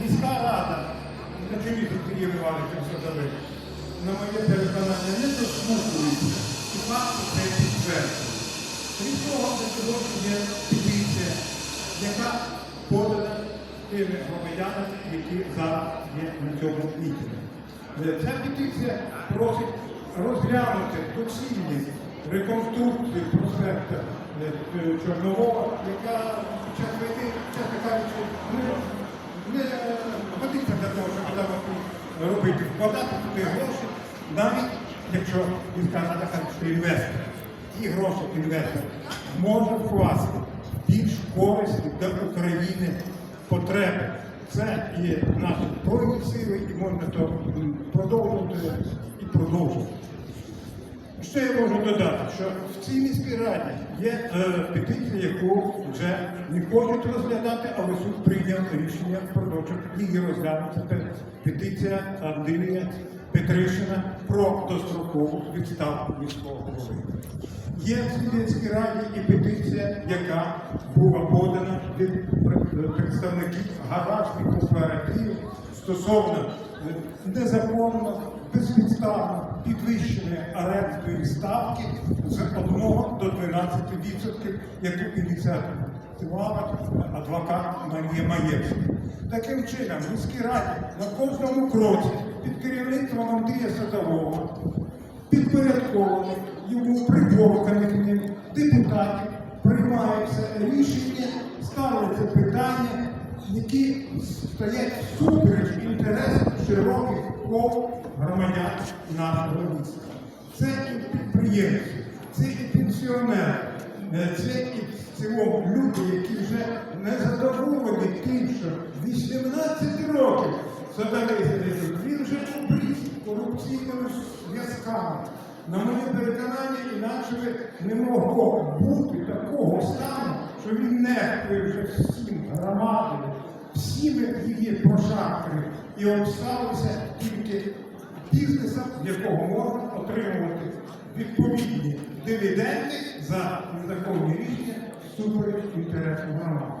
міська рада на чолі з Сергієм Івановичем Садовим, на моє переконання, не дослухається. І факти це підтверджує. Крім того, на сьогодні є петиція, яка подана тими громадянами, які зараз є на цьому мітингу. Ця петиція просить розглянути доцільність реконструкції проспекту е, Чорнового, яка під час війни, чесно кажучи, не, не годиться для того, щоб там робити, вкладати туди гроші, навіть якщо він каже, що інвестор. Ті гроші інвестор може вкласти більш корисні для України потреби. Це і наші збройні сили, і можна то продовжувати і продовжувати. Ще я можу додати, що в цій міській раді є е, петиція, яку вже не хочуть розглядати, але суд прийняв рішення впродовж її розглянути. Петиція Андрія Петришина про дострокову відставку міського голови. Є в цій раді і петиція, яка була подана від представників гаражних кооперативів стосовно е, незаконно, безпідставно підвищеної орендної ставки з 1 до 12 відсотків, яку ініціативувала адвокат Марія Маєвська. Таким чином, в міській раді на кожному кроці під керівництвом Андрія Садового підпорядкованих йому приборканих ним депутатів приймаються рішення, ставляться питання, які стоять всупереч інтересів широких кол громадян нашого міста. Це і підприємці, це і пенсіонери, е, це і в цілому люди, які вже не задоволені тим, що 18 років задали він вже обріз корупційними зв'язками. На моє переконання, інакше не могло бути такого стану, що він нехтує вже всім громадою, всіми її пожарками і обставився тільки бізнесом, в якого можна отримувати відповідні дивіденди за незаконні рішення суперінтересу громади.